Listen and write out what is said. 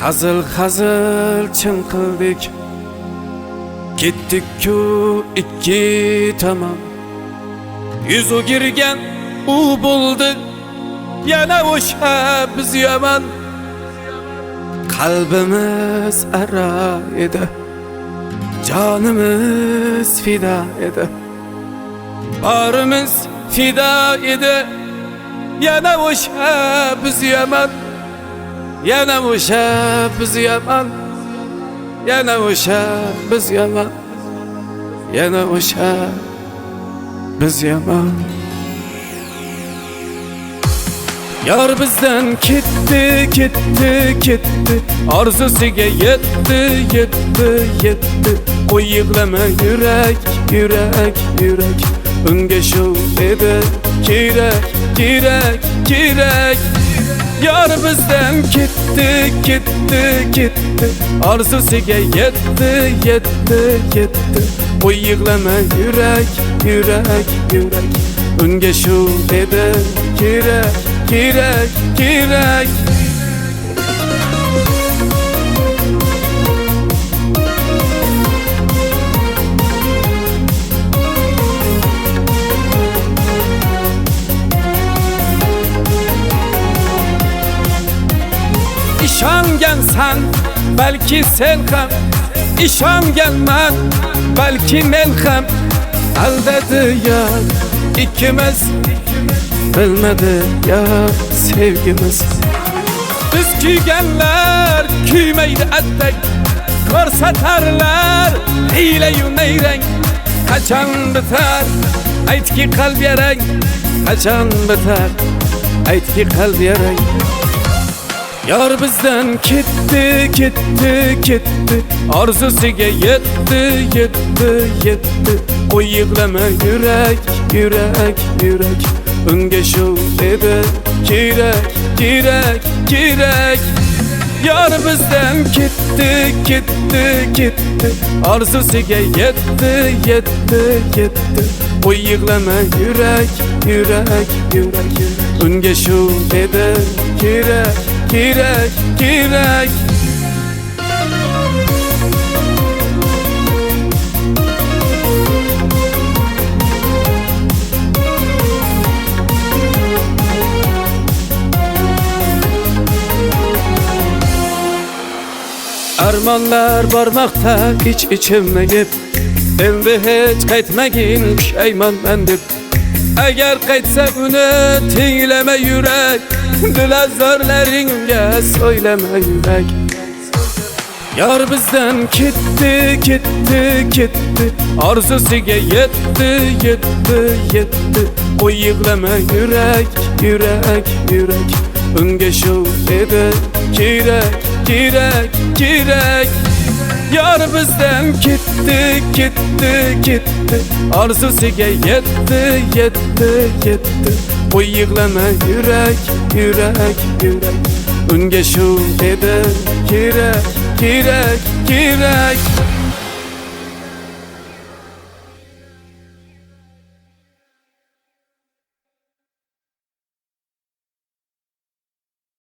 Hazıl hazıl çınqıldık Gittik ku ikki tamam. Yüzü girgen u buldu. Yana o'sha biz yomon Qalbimiz ara edi Canımız fida edi Barımız fida edi Yana o'sha biz yomon Yomon Yana o'sha biz yomon Yana o'sha biz yomon Yar bizden gitti, gitti, gitti Arzusiga yetti, yetti, yetti. Qo'y yig'lama yürek, yürek, yürek. Unga shu edi kerak, kerak, kerak Yar bizden gitti, gitti, gitti. Arzusiga yetti, yetti, yetti. Qo'y yig'lama yürek, yürek, yürek. Unga shu edi kerak, kerak, kerak ishongansan belki sen ham ishonganman belki men ham aldadi yo ikimiz. Bilmedi ya sevgimiz. Biz kuyganlar kuymaydi attak Ko'rsatarlar hiylayu nayrang Qachon bitar aytki qalb yarang Qachon bitar aytki qalb yarang Yar bizden gitti, gitti, gitti Arzusiga yetti, yetti, yetti. Qo'y yig'lama yürek, yürek, yürek. Unga shu edi kerak, kerak, kerak Yar bizden gitti, gitti, gitti Arzusiga yetti, yetti, yetti. Qo'y yig'lama yürek, yürek, yürek. Unga shu edi kerak, kerak, kerak Armanlar barmakta iç içimde gip Endi hiç qaytmagin pushayman man deb Agar qaytsa uni tinglama yurak Dilazorlaringga so'ylama yurak Yar bizden gitti, gitti, gitti Arzusiga yetti, yetti, yetti. Qo'y yig'lama yürek, yürek, yürek. Unga shu edi kerak, kerak, kerak Yar bizden gitti, gitti, gitti Arzusiga yetti, yetti, yetti o'yiqlama yurak yurak yurak. Unga shu dedi kerak kerak kerak